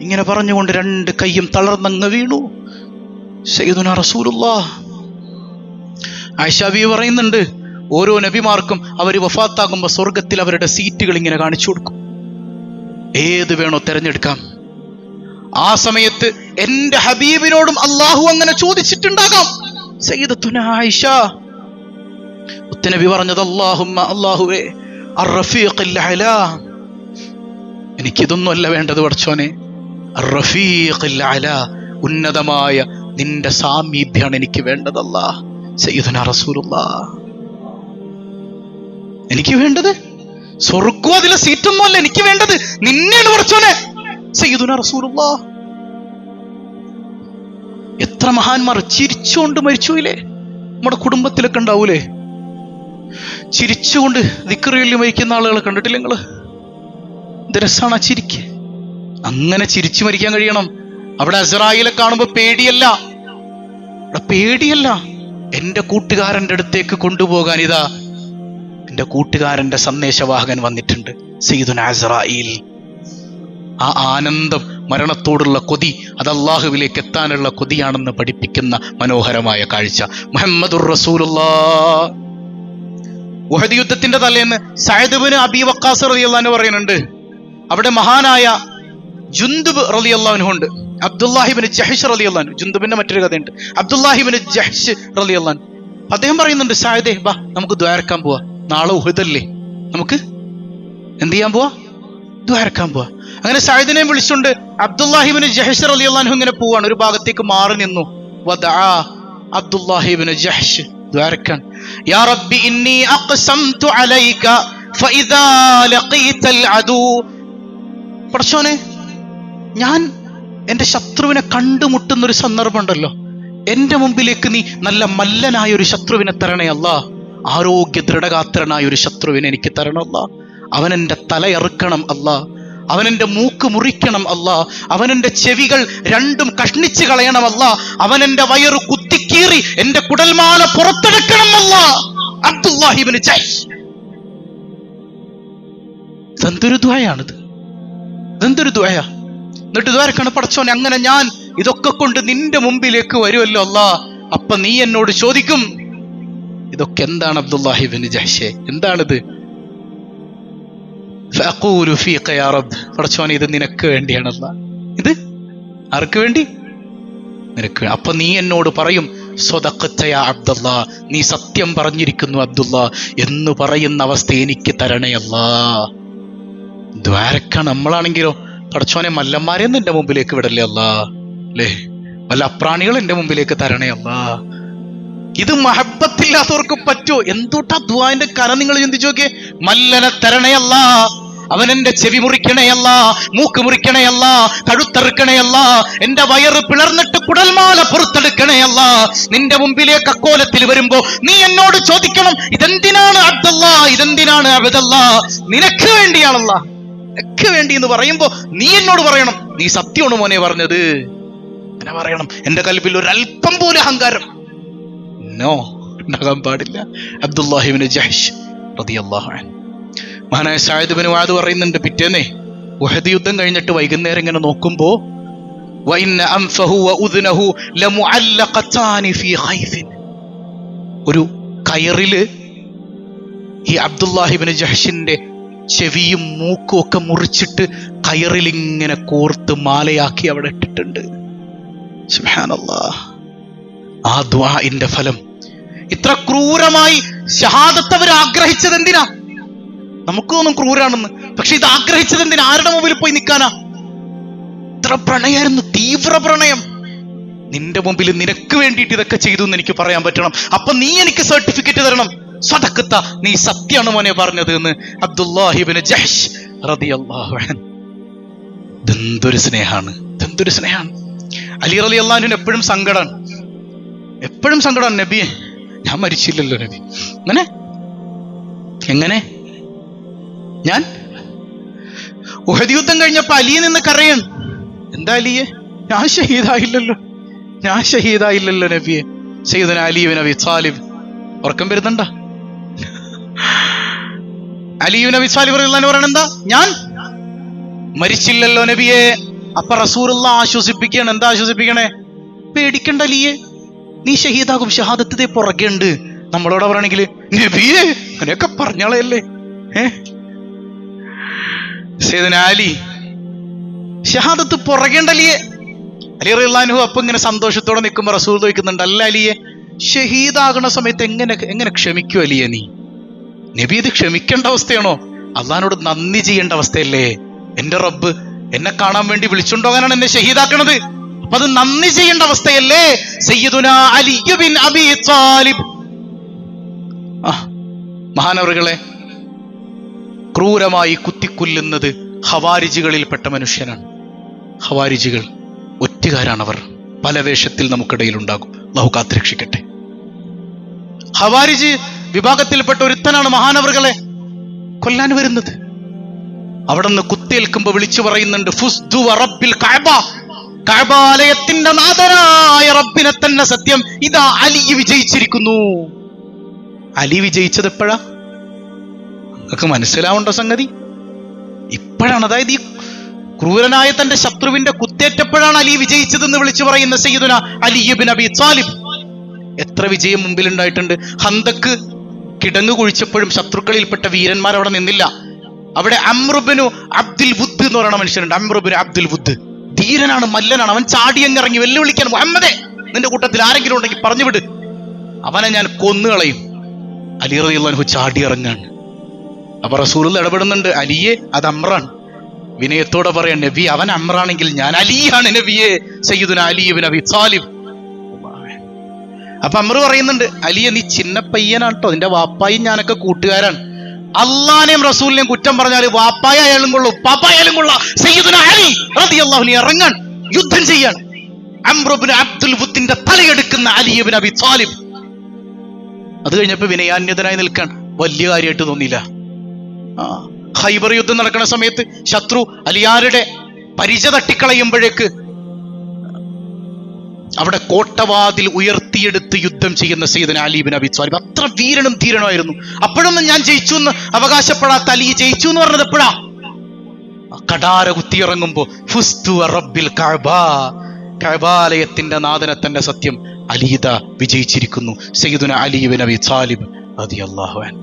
ഇങ്ങനെ പറഞ്ഞുകൊണ്ട് രണ്ട് കൈയും തളർന്നങ്ങ് വീണു. സയ്യിദുന റസൂലുള്ളാഹ്. ആയിഷ ബീവി പറയുന്നുണ്ട് ഓരോ നബിമാർക്കും അവർ വഫാത്താകുമ്പോൾ സ്വർഗത്തിൽ അവരുടെ സീറ്റുകൾ ഇങ്ങനെ കാണിച്ചു കൊടുക്കും. ഏത് വേണോ തിരഞ്ഞെടുക്കാം. ആ സമയത്ത് എന്റെ ഹബീബിനോടും അള്ളാഹു അങ്ങനെ ചോദിച്ചിട്ടുണ്ടാകാം. സയ്യിദത്തുന ആയിഷ. ഉത്തനബി പറഞ്ഞത് അല്ലാഹുമ്മ അല്ലാഹുവേ എനിക്കിതൊന്നുമല്ല വേണ്ടത് പഠിച്ചോനെ. ഉന്നതമായ നിന്റെ സാമീപ്യാണ് എനിക്ക് വേണ്ടതല്ല സയ്യിദന റസൂലുള്ള. എനിക്ക് വേണ്ടത്? സ്വർഗം അതിലെ സീറ്റൊന്നും അല്ല എനിക്ക് വേണ്ടത്. നിന്നെയാണ് കുറച്ചോനെ സയ്യിദുന റസൂലുള്ള. എത്ര മഹാന്മാർ ചിരിച്ചുകൊണ്ട് മരിച്ചുയില്ലേ നമ്മുടെ കുടുംബത്തിലൊക്കെ ഉണ്ടാവൂലേ? ചിരിച്ചുകൊണ്ട് ദിക്കറിയിൽ മരിക്കുന്ന ആളുകളെ കണ്ടിട്ടില്ല നിങ്ങൾ? രസാണ് ആ ചിരിക്ക്. അങ്ങനെ ചിരിച്ചു മരിക്കാൻ കഴിയണം. അവിടെ അസറായിലെ കാണുമ്പോ പേടിയല്ല. അവിടെ പേടിയല്ല. എന്റെ കൂട്ടുകാരന്റെ അടുത്തേക്ക് കൊണ്ടുപോകാൻ ഇതാ. എന്റെ കൂട്ടുകാരന്റെ സന്ദേശവാഹകൻ വന്നിട്ടുണ്ട്. സയ്യിദുന അസറായിൽ ആ ആനന്ദം മരണത്തോടുള്ള കൊതി അത് അള്ളാഹുവിലേക്ക് എത്താനുള്ള കൊതിയാണെന്ന് പഠിപ്പിക്കുന്ന മനോഹരമായ കാഴ്ച. മുഹമ്മദുർ റസൂലുള്ളാ യുദ്ധത്തിന്റെ തലേന്ന് സയദുബിന് അബി വക്കാസ് റളിയല്ലാഹു പറയുന്നുണ്ട്. അവിടെ മഹാനായ ജുന്ദുബ് റളിയല്ലാഹു ഉണ്ട്. അബ്ദുല്ലാഹിബിന് ജഹിഷ് റലി അള്ളാൻ ജുന്ദുബിന്റെ മറ്റൊരു കഥയുണ്ട്. അബ്ദുല്ലാഹിബിന് ജഹിഷ് റലി അള്ളാൻ അദ്ദേഹം പറയുന്നുണ്ട് സായദേ ബാ നമുക്ക് ദ്വാരക്കാൻ പോവാ. നാളെ ഉഹദല്ലേ? നമുക്ക് എന്ത് ചെയ്യാൻ പോവാ? ദ്വാരക്കാൻ പോവാ. അങ്ങനെ സായിദിനെ വിളിച്ചുകൊണ്ട് അബ്ദുല്ലാഹിബിന് ജഹിഷ് അലി അള്ളാഹു ഇങ്ങനെ പോവാണ്. ഒരു ഭാഗത്തേക്ക് മാറി നിന്നു. അബ്ദുല്ലാഹിബിന് ജഹിഷ് ദ്വാരക്കാൻ യാ റബ്ബി ഇന്നി അഖ്സംതു അലൈക ഫഇദാ ലഖീതൽ അദു. പടച്ചോനെ ഞാൻ എന്റെ ശത്രുവിനെ കണ്ടുമുട്ടുന്ന ഒരു സന്ദർഭം ഉണ്ടല്ലോ എന്റെ മുമ്പിലേക്ക് നീ നല്ല മല്ലനായ ഒരു ശത്രുവിനെ തരണേ ആരോഗ്യ ദൃഢഗാത്രനായ ഒരു ശത്രുവിനെ എനിക്ക് തരണമല്ല അവൻ എന്റെ തലയറുക്കണം അല്ല. അവൻ മൂക്ക് മുറിക്കണം അല്ല. അവൻ ചെവികൾ രണ്ടും കഷ്ണിച്ച് കളയണം അല്ല. എന്റെ വയറ് കുത്തിക്കീറി എന്റെ കുടൽമാല പുറത്തെടുക്കണം അല്ല. അബ്ദുല്ലാഹിബിന് ജയ്ഷ് ഇതെന്തൊരു ദ്വയാണിത് ഇതെന്തൊരു ദ്വയ എന്നിട്ട് ഇതുവരെ പടച്ചോനെ അങ്ങനെ ഞാൻ ഇതൊക്കെ കൊണ്ട് നിന്റെ മുമ്പിലേക്ക് വരുമല്ലോ അല്ല. അപ്പൊ നീ എന്നോട് ചോദിക്കും ഇതൊക്കെ എന്താണ് അബ്ദുല്ലാഹിബിന് ജഹ്ഷെ? എന്താണിത്? പടച്ചോനെ ഇത് നിനക്ക് വേണ്ടിയാണല്ല ഇത് ആർക്ക് വേണ്ടി? നിനക്ക് അപ്പൊ നീ എന്നോട് പറയും സ്വതക്കത്തയ അബ്ദുള്ള നീ സത്യം പറഞ്ഞിരിക്കുന്നു അബ്ദുള്ള എന്ന് പറയുന്ന അവസ്ഥ എനിക്ക് തരണേ ദ്വാരക്ക നമ്മളാണെങ്കിലോ? പടച്ചോനെ മല്ലന്മാരെന്ന് എന്റെ മുമ്പിലേക്ക് വിടല്ലേ അല്ല? അല്ലേ? വല്ല അപ്രാണികൾ എന്റെ മുമ്പിലേക്ക് തരണേ അല്ല? ഇത് മഹബത്തില്ലാത്തവർക്ക് പറ്റുമോ എന്തുട്ടാ ദുവാന്റെ കരം നിങ്ങൾ ചിന്തിച്ചു നോക്കിയേ? മല്ലനെ തരണയല്ല അവൻ എന്റെ ചെവി മുറിക്കണയല്ല മൂക്ക് മുറിക്കണയല്ല കഴുത്തറുക്കണയല്ല എന്റെ വയറ് പിളർന്നിട്ട് കുടൽമാല പുറത്തെടുക്കണയല്ല നിന്റെ മുമ്പിലേക്ക് അക്കോലത്തിൽ വരുമ്പോ നീ എന്നോട് ചോദിക്കണം ഇതെന്തിനാണ് അബ്ദല്ല? ഇതെന്തിനാണ് അബദല്ല? നിനക്ക് വേണ്ടിയാണല്ല. നിനക്ക് വേണ്ടി എന്ന് പറയുമ്പോ നീ എന്നോട് പറയണം. നീ സത്യമാണ് മോനെ പറഞ്ഞത്? അങ്ങനെ പറയണം. എന്റെ കൽപ്പിൽ ഒരു അല്പം പോലും അഹങ്കാരം. നോ ഉണ്ടാകാൻ പാടില്ല. അബ്ദുല്ലാഹിബിന് ജഹ്ഷ് റളിയല്ലാഹു അൻഹു. മഹാനായ സായിദ് വാദ് പറയുന്നുണ്ട് പിറ്റേന്നേ ഉഹദ് യുദ്ധം കഴിഞ്ഞിട്ട് വൈകുന്നേരം ഇങ്ങനെ നോക്കുമ്പോ ഒരു കയറിൽ ഈ അബ്ദുല്ലാഹിബിന് ജഹ്ഷിന്റെ ചെവിയും മൂക്കും ഒക്കെ മുറിച്ചിട്ട് കയറിൽ ഇങ്ങനെ കോർത്ത് മാലയാക്കി അവിടെ ഇട്ടിട്ടുണ്ട്. ആ ദ്വാഇന്റെ ഫലം. ഇത്ര ക്രൂരമായി ഷഹാദത്ത് അവർ ആഗ്രഹിച്ചത് എന്തിനാ? നമുക്കൊന്നും ക്രൂരാണെന്ന്. പക്ഷെ ഇത് ആഗ്രഹിച്ചത് എന്തിനാ? ആരുടെ മുമ്പിൽ പോയി നിൽക്കാനാ? ഇത്ര പ്രണയായിരുന്നു തീവ്ര പ്രണയം. നിന്റെ മുമ്പിൽ നിനക്ക് വേണ്ടിയിട്ട് ഇതൊക്കെ ചെയ്തു എന്ന് എനിക്ക് പറയാൻ പറ്റണം. അപ്പൊ നീ എനിക്ക് സർട്ടിഫിക്കറ്റ് തരണം. സ്വതക്കത്ത നീ സത്യാണ് മോനെ പറഞ്ഞത് എന്ന് അബ്ദുല്ലാഹിബിന് ജഹ്ഷ് ഇതെന്തൊരു സ്നേഹാണ് ഇതെന്തൊരു സ്നേഹാണ്. അലി റലി അള്ളാഹുവിന് എപ്പോഴും സങ്കടമാണ് എപ്പോഴും സങ്കടമാണ് നബിയെ ഞാൻ മരിച്ചില്ലല്ലോ നബി. അങ്ങനെ എങ്ങനെ? ഞാൻ? ഉഹദ് യുദ്ധം കഴിഞ്ഞപ്പോ അലിയെ നിന്ന് കരയാണ്. എന്താ അലിയെ? ഞാൻ ഷഹീദായില്ലല്ലോ. ഞാൻ ഷഹീദായില്ലല്ലോ നബിയെ. സയ്യിദന അലിയു നബി സാലിബ് ഉറക്കം വരുന്നുണ്ട? അലിയു നബി സാലിബ് പറയണ എന്താ? ഞാൻ? മരിച്ചില്ലല്ലോ നബിയെ. അപ്പൊ റസൂറുള്ള ആശ്വസിപ്പിക്കുകയാണ്. എന്താ ആശ്വസിപ്പിക്കണേ? പേടിക്കണ്ട അലിയെ. നീ ഷഹീദാകും ഷഹാദത്തെ പുറകെ ഉണ്ട്. നമ്മളോട് പറയണെങ്കിൽ നബിയെ അങ്ങനെയൊക്കെ പറഞ്ഞാളയല്ലേ ഏ? സേദന അലി ഷഹാദത്ത് പുറകേണ്ടലിയെ അലി റഹ്ലാൻഹു അപ്പൊ ഇങ്ങനെ സന്തോഷത്തോടെ നിൽക്കുമ്പോ റസൂൽ ചോദിക്കുന്നുണ്ട് അല്ല അലിയെ ഷഹീദാകുന്ന സമയത്ത് എങ്ങനെ എങ്ങനെ ക്ഷമിക്കൂ അലിയെ നീ? നബി ഇത് ക്ഷമിക്കേണ്ട അവസ്ഥയാണോ? അള്ളഹാനോട് നന്ദി ചെയ്യേണ്ട അവസ്ഥയല്ലേ? എന്റെ റബ്ബ് എന്നെ കാണാൻ വേണ്ടി വിളിച്ചുണ്ടോകാനാണ് എന്നെ ഷഹീദാക്കണത്. അപ്പൊ അത് നന്ദി ചെയ്യേണ്ട അവസ്ഥയല്ലേ? സയ്യിദുന അലി ബിൻ അബി താലിബ് മഹാനവറുകളെ ക്രൂരമായി കുത്തിക്കൊല്ലുന്നത് ഹവാരിജികളിൽപ്പെട്ട മനുഷ്യനാണ്. ഹവാരിജികൾ ഒറ്റുകാരാണവർ. പല വേഷത്തിൽ നമുക്കിടയിൽ ഉണ്ടാകും ലഹു കാത്തിരക്ഷിക്കട്ടെ. ഹവാരിജ് വിഭാഗത്തിൽപ്പെട്ട ഒരുത്തനാണ് മഹാനവറുകളെ കൊല്ലാൻ വരുന്നത്. അവിടെ നിന്ന് കുത്തേൽക്കുമ്പോ വിളിച്ചു പറയുന്നുണ്ട് ഫുസ്ദു റബ്ബിൽ കഅബാലയത്തിന്റെ നാഥനായ റബ്ബിനെ തന്നെ സത്യം ഇതാ അലി വിജയിച്ചിരിക്കുന്നു. അലി വിജയിച്ചത് എപ്പോഴാ? നിങ്ങൾക്ക് മനസ്സിലാവേണ്ട സംഗതി. ഇപ്പോഴാണ് അതായത് ഈ ക്രൂരനായ തന്റെ ശത്രുവിന്റെ കുത്തേറ്റപ്പോഴാണ് അലി വിജയിച്ചതെന്ന് വിളിച്ചു പറയുന്ന സയ്യിദുന അലിബിൻ അബി താലിബ്. എത്ര വിജയം മുമ്പിലുണ്ടായിട്ടുണ്ട്. ഹന്തക്ക് കിടങ്ങു കുഴിച്ചപ്പോഴും ശത്രുക്കളിൽപ്പെട്ട വീരന്മാർ അവിടെ നിന്നില്ല. അവിടെ അമ്രുബിനു അബ്ദുൽ വുദ് എന്ന് പറയുന്ന മനുഷ്യനുണ്ട്. അമ്രുബിന് അബ്ദുൽ വുദ്. ധീരനാണ് മല്ലനാണ്. അവൻ ചാടിയങ്ങിറങ്ങി വെല്ലുവിളിക്കാൻ മുഹമ്മദേ നിന്റെ കൂട്ടത്തിൽ ആരെങ്കിലും ഉണ്ടെങ്കിൽ പറഞ്ഞു വിട്. അവനെ ഞാൻ കൊന്നുകളയും അലി റളിയല്ലാഹു ചാടി ഇറങ്ങാണ്. അപ്പൊ റസൂൽ ഇടപെടുന്നുണ്ട്. അലിയെ അത് അമ്രാണ്. വിനയത്തോടെ പറയാൻ നബി അവൻ അമ്രാണെങ്കിൽ ഞാൻ അലിയാണ് നബിയെ. സയ്യിദുന അലിബിൻ അബി താലിബ്. അപ്പൊ അമർ പറയുന്നുണ്ട് അലിയ നീ ചിന്ന പയ്യനാട്ടോ നിന്റെ വാപ്പായും ഞാനൊക്കെ കൂട്ടുകാരാണ്. അള്ളാനെയും റസൂലിനെയും കുറ്റം പറഞ്ഞാൽ വാപ്പായ ആയാലും കൊള്ളു പാപ്പായാലും കൊള്ളാം. അലി റളിയല്ലാഹു ഇറങ്ങാൻ യുദ്ധം ചെയ്യാൻ. അംറുബ്നു അബ്ദുൽ വുദ്ദിന്റെ തലയെടുക്കുന്ന അലിയബിൻ അബി താലിബ്. അത് കഴിഞ്ഞപ്പോ വിനയാന്യതനായി നിൽക്കാൻ വലിയ കാര്യമായിട്ട് തോന്നിയില്ല. ആ ഹൈബർ യുദ്ധം നടക്കുന്ന സമയത്ത് ശത്രു അലിയാരുടെ പരിച തട്ടിക്കളയുമ്പോഴേക്ക് അവിടെ കോട്ടവാതിൽ ഉയർത്തിയെടുത്ത് യുദ്ധം ചെയ്യുന്ന സയ്യിദന അലീബിൻ അബി സ്വാലിബ് അത്ര വീരനും ധീരനുമായിരുന്നു. അപ്പോഴൊന്നും ഞാൻ ജയിച്ചു എന്ന് അവകാശപ്പെടാത്ത അലി ജയിച്ചു എന്ന് പറഞ്ഞത് എപ്പോഴാ? കടാര കുത്തിയിറങ്ങുമ്പോ ഫുസ്തു റബ്ബിൽ കഴബാലയത്തിന്റെ നാദന തന്നെ സത്യം അലീദ വിജയിച്ചിരിക്കുന്നു സയ്യിദുന അലീബിൻ അബി സാലിബ് അതി അള്ളാഹുവാൻ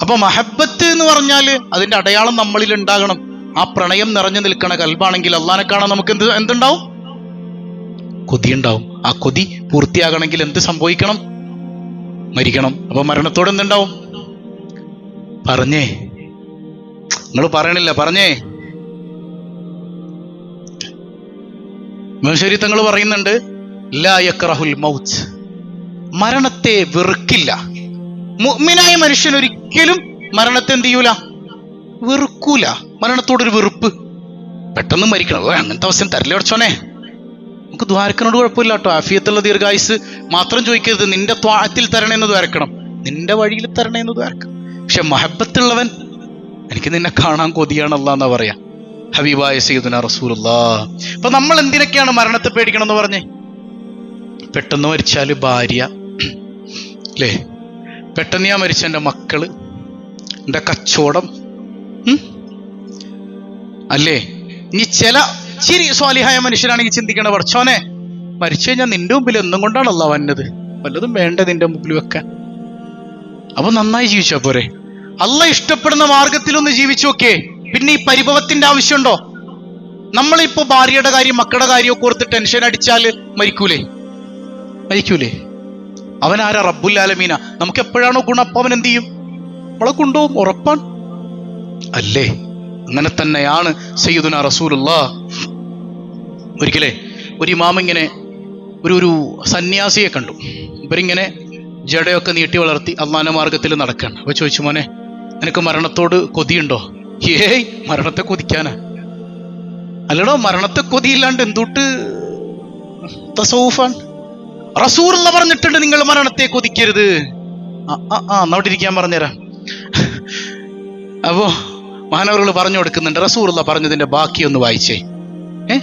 അപ്പൊ മഹബത്ത് എന്ന് പറഞ്ഞാൽ അതിന്റെ അടയാളം നമ്മളിൽ ഉണ്ടാകണം. ആ പ്രണയം നിറഞ്ഞു നിൽക്കണ കൽബാണെങ്കിൽ അള്ളാനെ കാണാൻ നമുക്ക് എന്ത് എന്തുണ്ടാവും? കൊതി ഉണ്ടാവും ആ കൊതി പൂർത്തിയാകണമെങ്കിൽ എന്ത് സംഭവിക്കണം? മരിക്കണം. അപ്പൊ മരണത്തോടെ എന്തുണ്ടാവും? പറഞ്ഞേ. നിങ്ങൾ പറയണില്ല. പറഞ്ഞേ. മനുഷ്യരി തങ്ങൾ പറയുന്നുണ്ട് ലായക്രഹുൽ മൗത്ത്. മരണത്തെ വെറുക്കില്ല. മുഗ്മിനായ മനുഷ്യൻ ഒരിക്കലും മരണത്തെ എന്ത് ചെയ്യൂല? വെറുക്കൂല. മരണത്തോടൊരു വെറുപ്പ്. പെട്ടെന്ന് മരിക്കണം. അങ്ങനത്തെ അവസ്ഥ തരല്ലേ അടച്ചോനെ നമുക്ക് ദ്വാരക്കനോട് കുഴപ്പമില്ല കേട്ടോ. ആഫിയത്തുള്ള ദീർഘായുസ് മാത്രം ചോദിക്കരുത്. നിന്റെ ത്വാഴത്തിൽ തരണേന്ന് ദ്വാരക്കണം. നിന്റെ വഴിയിൽ തരണേന്ന് ദ്വാരക്കണം. പക്ഷെ മഹബത്തുള്ളവൻ എനിക്ക് നിന്നെ കാണാൻ കൊതിയാണല്ല എന്നാ പറയാ. ഹബീബായ സീദുന റസൂലുള്ളാ. അപ്പൊ നമ്മൾ എന്തിനൊക്കെയാണ് മരണത്തെ പേടിക്കണം എന്ന് പറഞ്ഞേ? പെട്ടെന്ന് മരിച്ചാൽ ഭാര്യ അല്ലേ പെട്ടെന്ന് ഞാൻ മരിച്ച എന്റെ മക്കൾ എന്റെ കച്ചവടം അല്ലേ? ഇനി ചില ചിരി സ്വാലിഹായ മനുഷ്യരാണെങ്കിൽ ചിന്തിക്കണ പഠിച്ചോനെ മരിച്ചു കഴിഞ്ഞാൽ നിന്റെ മുമ്പിൽ ഒന്നും കൊണ്ടാണല്ലോ വന്നത്. വല്ലതും വേണ്ട നിന്റെ മുമ്പിൽ വെക്കാൻ. അപ്പൊ നന്നായി ജീവിച്ചാ പോരെ. അല്ല ഇഷ്ടപ്പെടുന്ന മാർഗത്തിലൊന്ന് ജീവിച്ചു നോക്കേ പിന്നെ ഈ പരിഭവത്തിന്റെ ആവശ്യമുണ്ടോ? നമ്മളിപ്പോ ഭാര്യയുടെ കാര്യം മക്കളുടെ കാര്യമൊക്കെ ഓർത്ത് ടെൻഷൻ അടിച്ചാൽ മരിക്കൂലേ? മരിക്കൂലേ? അവൻ ആരാ? റബ്ബുല്ലാലമീന നമുക്ക് എപ്പോഴാണോ ഗുണം അപ്പൊ അവൻ എന്ത് ചെയ്യും? നമ്മളെ കൊണ്ടുപോകും ഉറപ്പാണ്. അല്ലേ? അങ്ങനെ തന്നെയാണ് സയ്യിദുന റസൂലുള്ള. ഒരിക്കലേ ഒരു ഇമാം ഇങ്ങനെ ഒരു ഒരു സന്യാസിയെ കണ്ടു. ഇവരിങ്ങനെ ജടയൊക്കെ നീട്ടി വളർത്തി അള്ളാന മാർഗത്തിൽ നടക്കുകയാണ്. അപ്പൊ ചോദിച്ചു മോനെ നിനക്ക് മരണത്തോട് കൊതിയുണ്ടോ? ഏയ് മരണത്തെ കൊതിക്കാനാ. അല്ലടോ മരണത്തെ കൊതിയില്ലാണ്ട് എന്തുട്ട്? തസൂഫാണ്. പറഞ്ഞിട്ടുണ്ട് നിങ്ങൾ മരണത്തെ കൊതിക്കരുത്. ആ ആ എന്നോട്ട് ഇരിക്കാൻ പറഞ്ഞുതരാം അപ്പോ മഹാനവറുകൾ പറഞ്ഞു കൊടുക്കുന്നുണ്ട് റസൂറുള്ള പറഞ്ഞതിന്റെ ബാക്കി ഒന്ന് വായിച്ചേ. ഏ?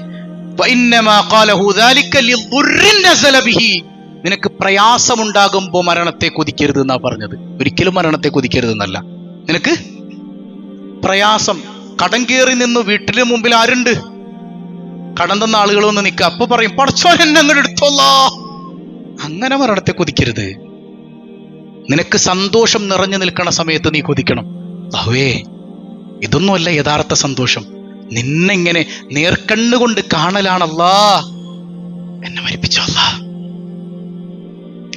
നിനക്ക് പ്രയാസമുണ്ടാകുമ്പോ മരണത്തെ കൊതിക്കരുത് എന്നാ പറഞ്ഞത്. ഒരിക്കലും മരണത്തെ കൊതിക്കരുത് എന്നല്ല നിനക്ക് പ്രയാസം. കടം കയറി നിന്ന് വീട്ടിന് മുമ്പിൽ ആരുണ്ട്? കടം തന്ന ആളുകൾ ഒന്ന് നിൽക്കുക അപ്പൊ പറയും പടച്ചോൻ എന്നെ അങ്ങോട്ട് അങ്ങനെ മരണത്തെ കൊതിക്കരുത്. നിനക്ക് സന്തോഷം നിറഞ്ഞു നിൽക്കണ സമയത്ത് നീ കൊതിക്കണം. അഹുവേ ഇതൊന്നുമല്ല യഥാർത്ഥ സന്തോഷം. നിന്നെങ്ങനെ നേർക്കണ്ണുകൊണ്ട് കാണലാണല്ലാ എന്നെ മരിപ്പിച്ചല്ല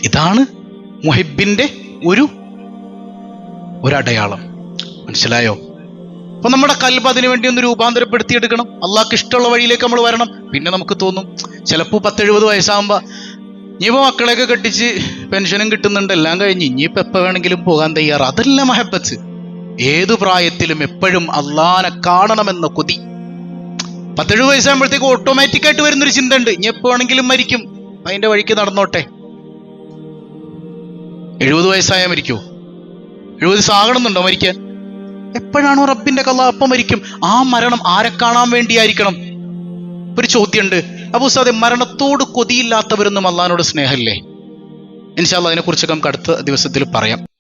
ഇതാണ് മുഹിബിന്റെ ഒരു ഒരടയാളം. മനസ്സിലായോ? അപ്പൊ നമ്മുടെ കൽബ് അതിനു വേണ്ടി ഒന്ന് രൂപാന്തരപ്പെടുത്തി എടുക്കണം അള്ളാഹ്ക്ക് ഇഷ്ടമുള്ള വഴിയിലേക്ക് നമ്മൾ വരണം. പിന്നെ നമുക്ക് തോന്നും ചിലപ്പോൾ പത്തെഴുപത് വയസ്സാകുമ്പോ ഇനിയിപ്പോ മക്കളെയൊക്കെ കെട്ടിച്ച് പെൻഷനും കിട്ടുന്നുണ്ട്. എല്ലാം കഴിഞ്ഞ് ഇനിയിപ്പോ എപ്പോ വേണമെങ്കിലും പോകാൻ തയ്യാറ്. അതല്ല മഹബത്ത്. ഏതു പ്രായത്തിലും എപ്പോഴും അള്ളാനെ കാണണമെന്ന കൊതി. പത്തേഴ് വയസ്സാകുമ്പോഴത്തേക്ക് ഓട്ടോമാറ്റിക് ആയിട്ട് വരുന്നൊരു ചിന്ത ഉണ്ട് ഇനി എപ്പോ വേണമെങ്കിലും മരിക്കും. അതിന്റെ വഴിക്ക് നടന്നോട്ടെ. എഴുപത് വയസ്സായാൽ മരിക്കോ. എഴുപത് സാകണമെന്നുണ്ടോ മരിക്കാൻ? എപ്പോഴാണോ റബ്ബിന്റെ കഥ അപ്പം മരിക്കും. ആ മരണം ആരെ കാണാൻ വേണ്ടിയായിരിക്കണം? ഒരു ചോദ്യമുണ്ട്. അപ്പൊ ഉസ്താദെ മരണത്തോട് കൊതിയില്ലാത്തവരൊന്നും അള്ളഹാനോട് സ്നേഹമല്ലേ? ഇൻഷാല്ല അതിനെക്കുറിച്ചൊക്കെ നമുക്ക് അടുത്ത ദിവസത്തിൽ പറയാം.